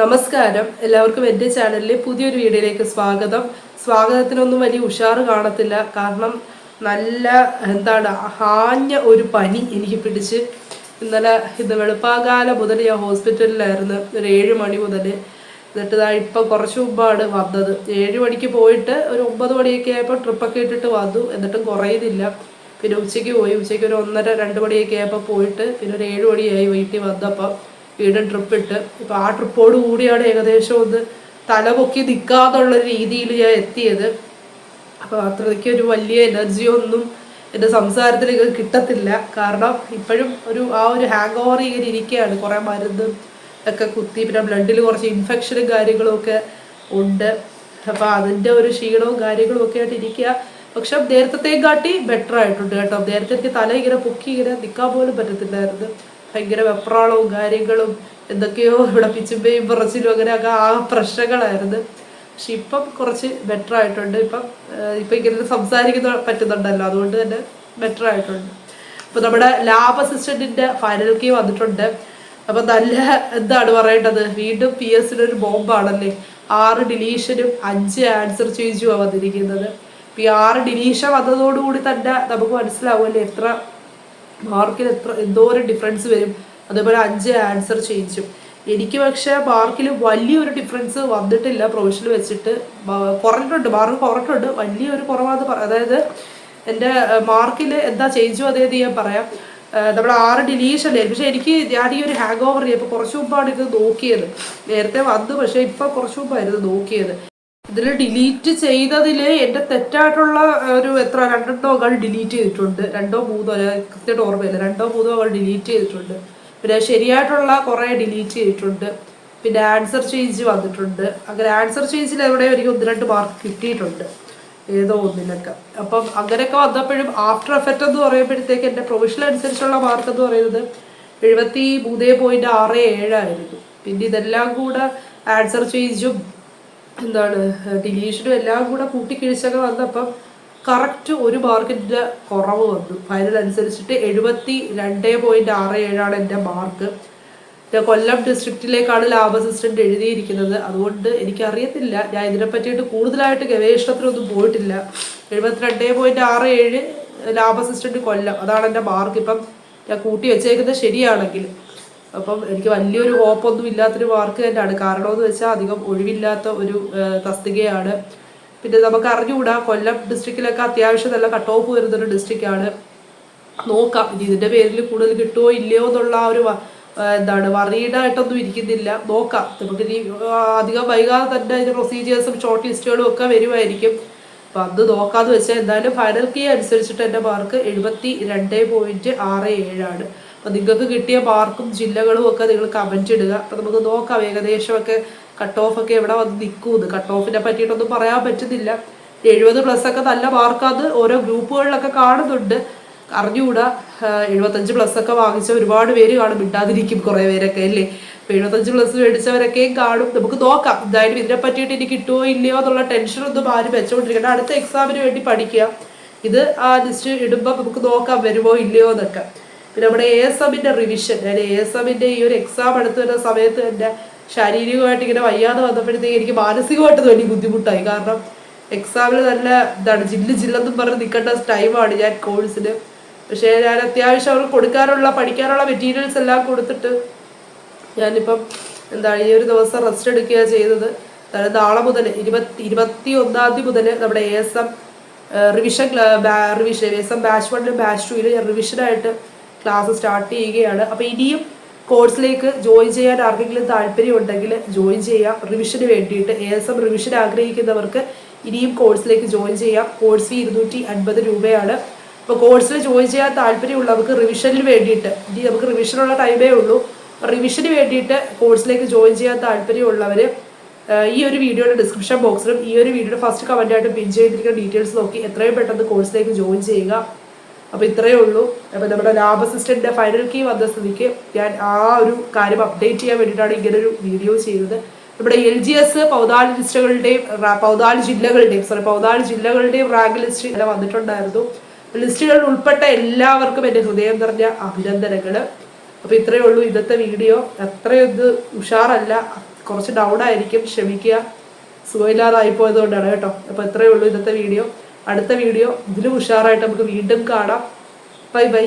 നമസ്കാരം. എല്ലാവർക്കും എന്റെ ചാനലിലെ പുതിയൊരു വീഡിയോയിലേക്ക് സ്വാഗതം. സ്വാഗതത്തിനൊന്നും വലിയ ഉഷാറ് കാണത്തില്ല. കാരണം നല്ല എന്താണ് ഹാഞ്ഞ ഒരു പനി എനിക്ക് പിടിച്ച്. ഇന്നലെ ഇത് വെളുപ്പാകാലം മുതൽ ഞാൻ ഹോസ്പിറ്റലിലായിരുന്നു. ഒരു ഏഴ് മണി മുതൽ. എന്നിട്ട് ഇതാ ഇപ്പം കുറച്ച് മുമ്പാണ് വന്നത്. ഏഴ് മണിക്ക് പോയിട്ട് ഒരു ഒമ്പത് മണിയൊക്കെ ആയപ്പോൾ ട്രിപ്പൊക്കെ ഇട്ടിട്ട് വന്നു. എന്നിട്ടും കുറയുന്നില്ല. പിന്നെ ഉച്ചയ്ക്ക് പോയി. ഉച്ചയ്ക്ക് ഒരു ഒന്നര രണ്ട് മണിയൊക്കെ ആയപ്പോൾ പോയിട്ട് പിന്നെ ഒരു ഏഴ് മണിയായി വീട്ടിൽ വന്നപ്പോൾ വീണ്ടും ട്രിപ്പ് ഇട്ട്. ഇപ്പം ആ ട്രിപ്പോട് കൂടിയാണ് ഏകദേശം ഒന്ന് തലപൊക്കി നിൽക്കാന്നുള്ള രീതിയിൽ ഞാൻ എത്തിയത്. അപ്പോൾ അത്രയ്ക്ക് ഒരു വലിയ എനർജിയൊന്നും എന്റെ സംസാരത്തിലേക്ക് കിട്ടത്തില്ല. കാരണം ഇപ്പോഴും ഒരു ആ ഒരു ഹാങ് ഓവർ ഇങ്ങനെ ഇരിക്കുകയാണ് കുറേ മരുന്ന് ഒക്കെ കുത്തി പിന്നെ ബ്ലഡിൽ കുറച്ച് ഇൻഫെക്ഷനും കാര്യങ്ങളും ഒക്കെ ഉണ്ട്. അപ്പോൾ അതിന്റെ ഒരു ക്ഷീണവും കാര്യങ്ങളും ഒക്കെ ആയിട്ട് ഇരിക്കുക. പക്ഷെ നേരത്തെ കാട്ടി ബെറ്റർ ആയിട്ടുണ്ട് കേട്ടോ. നേരത്തെ എനിക്ക് തല ഇങ്ങനെ പൊക്കി ഇങ്ങനെ നിൽക്കാൻ പോലും പറ്റത്തില്ലായിരുന്നു. ഭയങ്കര വെപ്രാളവും കാര്യങ്ങളും എന്തൊക്കെയോ ഇവിടെ പിച്ചുമ്പയും പറച്ചിലും അങ്ങനെയൊക്കെ ആ പ്രശ്നങ്ങളായിരുന്നു. പക്ഷെ ഇപ്പം കുറച്ച് ബെറ്റർ ആയിട്ടുണ്ട്. ഇപ്പം ഇപ്പം ഇങ്ങനെ സംസാരിക്കുന്ന പറ്റുന്നുണ്ടല്ലോ. അതുകൊണ്ട് തന്നെ ബെറ്റർ ആയിട്ടുണ്ട്. അപ്പോൾ നമ്മുടെ ലാബ് അസിസ്റ്റന്റിന്റെ ഫൈനൽ കീ വന്നിട്ടുണ്ട്. അപ്പം നല്ല എന്താണ് പറയേണ്ടത്? വീണ്ടും പി എസ് ഒരു ബോംബാണല്ലേ? ആറ് ഡിലീഷനും അഞ്ച് ആൻസർ ചേഞ്ചുമാണ് വന്നിരിക്കുന്നത്. ഈ ആറ് ഡിലീഷൻ വന്നതോടുകൂടി തന്നെ നമുക്ക് മനസ്സിലാവുമല്ലേ എത്ര മാർക്കിൽ എത്ര ഒരു ഡിഫറൻസ് വരും. അതേപോലെ അഞ്ച് ആൻസർ ചേഞ്ചും എനിക്ക് പക്ഷേ മാർക്കിൽ വലിയൊരു ഡിഫറൻസ് വന്നിട്ടില്ല. പ്രൊവിഷനിൽ വെച്ചിട്ട് കുറഞ്ഞിട്ടുണ്ട്. മാർക്ക് കുറഞ്ഞിട്ടുണ്ട്. വലിയൊരു കുറവാന്ന് അതായത് എന്റെ മാർക്കിൽ എന്താ ചേഞ്ചും അതേത് ഞാൻ പറയാം. നമ്മൾ ആറ് ഡിലീഷൻ അല്ലേ പക്ഷെ എനിക്ക് ഞാൻ ഈ ഒരു ഹാങ് ഓവർ ഇപ്പോൾ കുറച്ച് മുമ്പാണ് ഇത് നോക്കിയത്. നേരത്തെ വന്നു പക്ഷേ ഇപ്പം കുറച്ച് മുമ്പായിരുന്നു നോക്കിയത്. ഇതിൽ ഡിലീറ്റ് ചെയ്തതിൽ എന്റെ തെറ്റായിട്ടുള്ള ഒരു എത്ര രണ്ടെണ്ണോ കൾ ഡിലീറ്റ് ചെയ്തിട്ടുണ്ട്. രണ്ടോ മൂന്നോ കൃത്യമായിട്ട് ഓർമ്മയില്ല. രണ്ടോ മൂന്നോ കൾ ഡിലീറ്റ് ചെയ്തിട്ടുണ്ട്. പിന്നെ ശരിയായിട്ടുള്ള കുറേ ഡിലീറ്റ് ചെയ്തിട്ടുണ്ട്. പിന്നെ ആൻസർ ചേഞ്ച് വന്നിട്ടുണ്ട്. അങ്ങനെ ആൻസർ ചേഞ്ചിൽ എവിടെ എനിക്ക് ഒന്ന് രണ്ട് മാർക്ക് കിട്ടിയിട്ടുണ്ട്. ഏതോ ഒന്നിനൊക്കെ അപ്പം അങ്ങനെയൊക്കെ വന്നപ്പോഴും ആഫ്റ്റർ എഫക്റ്റ് എന്ന് പറയുമ്പോഴത്തേക്ക് എന്റെ പ്രൊഫഷണൽ അനുസരിച്ചുള്ള മാർക്ക് എന്ന് പറയുന്നത് എഴുപത്തി മൂന്ന് പോയിന്റ് ആറ് ഏഴായിരുന്നു പിന്നെ ഇതെല്ലാം കൂടെ ആൻസർ ചേഞ്ചും എന്താണ് ഡിലീഷനും എല്ലാം കൂടെ കൂട്ടിക്കിഴിച്ചൊക്കെ വന്നപ്പം കറക്റ്റ് ഒരു മാർക്കിന്റെ കുറവ് വന്നു. ഫൈനൽ അനുസരിച്ചിട്ട് എഴുപത്തി രണ്ട് പോയിന്റ് ആറ് ഏഴാണ് എന്റെ മാർക്ക് കൊല്ലം ഡിസ്ട്രിക്റ്റിലേക്കാണ് ലാബ് അസിസ്റ്റന്റ് എഴുതിയിരിക്കുന്നത്. അതുകൊണ്ട് എനിക്കറിയത്തില്ല. ഞാൻ ഇതിനെ പറ്റിയിട്ട് കൂടുതലായിട്ട് ഗവേഷണത്തിനൊന്നും പോയിട്ടില്ല. എഴുപത്തിരണ്ട് പോയിന്റ് ആറ് ഏഴ് ലാബ് അസിസ്റ്റന്റ് കൊല്ലം. അതാണ് എന്റെ മാർക്ക് ഇപ്പം ഞാൻ കൂട്ടി വെച്ചേക്കുന്നത് ശരിയാണെങ്കിൽ. അപ്പം എനിക്ക് വലിയൊരു ഹോപ്പൊന്നും ഇല്ലാത്തൊരു മാർക്ക് തന്നെയാണ്. കാരണമെന്ന് വെച്ചാൽ അധികം ഒഴിവില്ലാത്ത ഒരു തസ്തികയാണ്. പിന്നെ നമുക്ക് അറിഞ്ഞുകൂടാ കൊല്ലം ഡിസ്ട്രിക്റ്റിലൊക്കെ അത്യാവശ്യം നല്ല കട്ട് ഓഫ് വരുന്നൊരു ഡിസ്ട്രിക്റ്റാണ് നോക്കാം ഇനി ഇതിന്റെ പേരിൽ കൂടുതൽ കിട്ടുമോ ഇല്ലയോ എന്നുള്ള ആ ഒരു എന്താണ് വറീഡായിട്ടൊന്നും ഇരിക്കുന്നില്ല. നോക്കാം. നമുക്ക് ഇനി അധികം വൈകാതെ തന്നെ അതിന്റെ പ്രൊസീജിയേഴ്സും ഷോർട്ട് ലിസ്റ്റുകളും ഒക്കെ വരുമായിരിക്കും അപ്പം അത് നോക്കാമെന്ന് വെച്ചാൽ എന്തായാലും ഫൈനൽ കീ അനുസരിച്ചിട്ട് എന്റെ മാർക്ക് എഴുപത്തി രണ്ട് പോയിന്റ് ആറ് ഏഴാണ് അപ്പൊ നിങ്ങൾക്ക് കിട്ടിയ മാർക്കും ജില്ലകളും ഒക്കെ നിങ്ങൾ കമന്റ് ഇടുക. അപ്പോൾ നമുക്ക് നോക്കാം ഏകദേശമൊക്കെ കട്ട് ഓഫ് ഒക്കെ എവിടെ വന്ന് നിൽക്കുമെന്ന് കട്ട് ഓഫിനെ പറ്റിയിട്ടൊന്നും പറയാൻ പറ്റുന്നില്ല. എഴുപത് പ്ലസ് ഒക്കെ നല്ല മാർക്കാന്ന് ഓരോ ഗ്രൂപ്പുകളിലൊക്കെ കാണുന്നുണ്ട്. അറിഞ്ഞുകൂടാ. എഴുപത്തഞ്ച് പ്ലസ് ഒക്കെ വാങ്ങിച്ച ഒരുപാട് പേര് കാണും. ഇണ്ടാതിരിക്കും കുറേ പേരൊക്കെ അല്ലേ? ഇപ്പൊ എഴുപത്തഞ്ച് പ്ലസ് മേടിച്ചവരൊക്കെയും കാണും. നമുക്ക് നോക്കാം. എന്തായാലും ഇതിനെ പറ്റിയിട്ട് ഇനി കിട്ടുമോ ഇല്ലയോ എന്നുള്ള ടെൻഷനൊന്നും ആരും വെച്ചുകൊണ്ടിരിക്കണം അടുത്ത എക്സാമിന് വേണ്ടി പഠിക്കുക. ഇത് ആ ലിസ്റ്റ് ഇടുമ്പോൾ നമുക്ക് നോക്കാം വരുമോ ഇല്ലയോ എന്നൊക്കെ. പിന്നെ നമ്മുടെ എ എസ് എമ്മിന്റെ റിവിഷൻ ഞാൻ എ എസ് എമ്മിന്റെ ഈ ഒരു എക്സാം എടുത്തു വരുന്ന സമയത്ത് എന്റെ ശാരീരികമായിട്ട് ഇങ്ങനെ വയ്യാതെ വന്നപ്പോഴത്തേക്ക് എനിക്ക് മാനസികമായിട്ട് വലിയ ബുദ്ധിമുട്ടായി. കാരണം എക്സാമിൽ നല്ല ഇതാണ് ജില്ല ജില്ലെന്നും പറഞ്ഞ് നിൽക്കേണ്ട ടൈമാണ് ഞാൻ കോഴ്സിന് പക്ഷേ ഞാൻ അത്യാവശ്യം അവർക്ക് കൊടുക്കാനുള്ള പഠിക്കാനുള്ള മെറ്റീരിയൽസ് എല്ലാം കൊടുത്തിട്ട് ഞാനിപ്പം എന്താ ഈ ഒരു ദിവസം റെസ്റ്റ് എടുക്കുകയാണ് ചെയ്തത്. അതായത് നാളെ മുതൽ ഇരുപത്തി ഇരുപത്തി ഒന്നാം തീയതി മുതൽ നമ്മുടെ A S M revision revision A S M batch വണ്ണിലും batch ടുവിലും ഞാൻ റിവിഷനായിട്ട് ക്ലാസ് സ്റ്റാർട്ട് ചെയ്യുകയാണ്. അപ്പോൾ ഇനിയും കോഴ്സിലേക്ക് ജോയിൻ ചെയ്യാൻ ആർക്കെങ്കിലും താല്പര്യം ഉണ്ടെങ്കിൽ ജോയിൻ ചെയ്യാം റിവിഷന് വേണ്ടിയിട്ട് എ എസ് എം റിവിഷൻ ആഗ്രഹിക്കുന്നവർക്ക് ഇനിയും കോഴ്സിലേക്ക് ജോയിൻ ചെയ്യാം. കോഴ്സ് ഫീ ഇരുന്നൂറ്റി അൻപത് രൂപയാണ് അപ്പോൾ കോഴ്സിൽ ജോയിൻ ചെയ്യാൻ താല്പര്യമുള്ളവർക്ക് റിവിഷനിൽ വേണ്ടിയിട്ട് ഇനി നമുക്ക് റിവിഷനുള്ള ടൈമേ ഉള്ളൂ. റിവിഷന് വേണ്ടിയിട്ട് കോഴ്സിലേക്ക് ജോയിൻ ചെയ്യാൻ താല്പര്യമുള്ളവർ ഈ ഒരു വീഡിയോയുടെ ഡിസ്ക്രിപ്ഷൻ ബോക്സിലും ഈ ഒരു വീഡിയോയുടെ ഫസ്റ്റ് കമന്റായിട്ട് പിൻ ചെയ്തിരിക്കുന്ന ഡീറ്റെയിൽസ് നോക്കി എത്രയും പെട്ടെന്ന് കോഴ്സിലേക്ക് ജോയിൻ ചെയ്യുക. അപ്പോൾ ഇത്രയേ ഉള്ളൂ. അപ്പോൾ നമ്മുടെ ലാബ് അസിസ്റ്റന്റിന്റെ ഫൈനൽ കീ വന്ന സ്ഥിതിക്ക് ഞാൻ ആ ഒരു കാര്യം അപ്ഡേറ്റ് ചെയ്യാൻ വേണ്ടിയിട്ടാണ് ഇങ്ങനെ ഒരു വീഡിയോ ചെയ്തത് നമ്മുടെ എൽ ജി എസ് പൗതാൽ ലിസ്റ്റുകളുടെയും പൗതാൽ ജില്ലകളുടെയും സോറി പൗതാൽ ജില്ലകളുടെയും റാങ്ക് ലിസ്റ്റ് എല്ലാം വന്നിട്ടുണ്ടായിരുന്നു. ലിസ്റ്റുകളിൽ ഉൾപ്പെട്ട എല്ലാവർക്കും എന്റെ ഹൃദയം നിറഞ്ഞ അഭിനന്ദനങ്ങൾ അപ്പോൾ ഇത്രയേ ഉള്ളൂ ഇന്നത്തെ വീഡിയോ അത്രയൊന്ന് ഉഷാറല്ല. കുറച്ച് ഡൗൺ ആയിരിക്കും. ക്ഷമിക്കുക. സുഖമില്ലാതായി പോയത് കൊണ്ടാണ് കേട്ടോ. അപ്പോൾ ഇത്രയേ ഉള്ളൂ ഇന്നത്തെ വീഡിയോ അടുത്ത വീഡിയോ. ഇതിലും ഉഷാറായിട്ട് നമുക്ക് വീണ്ടും കാണാം. Bye bye.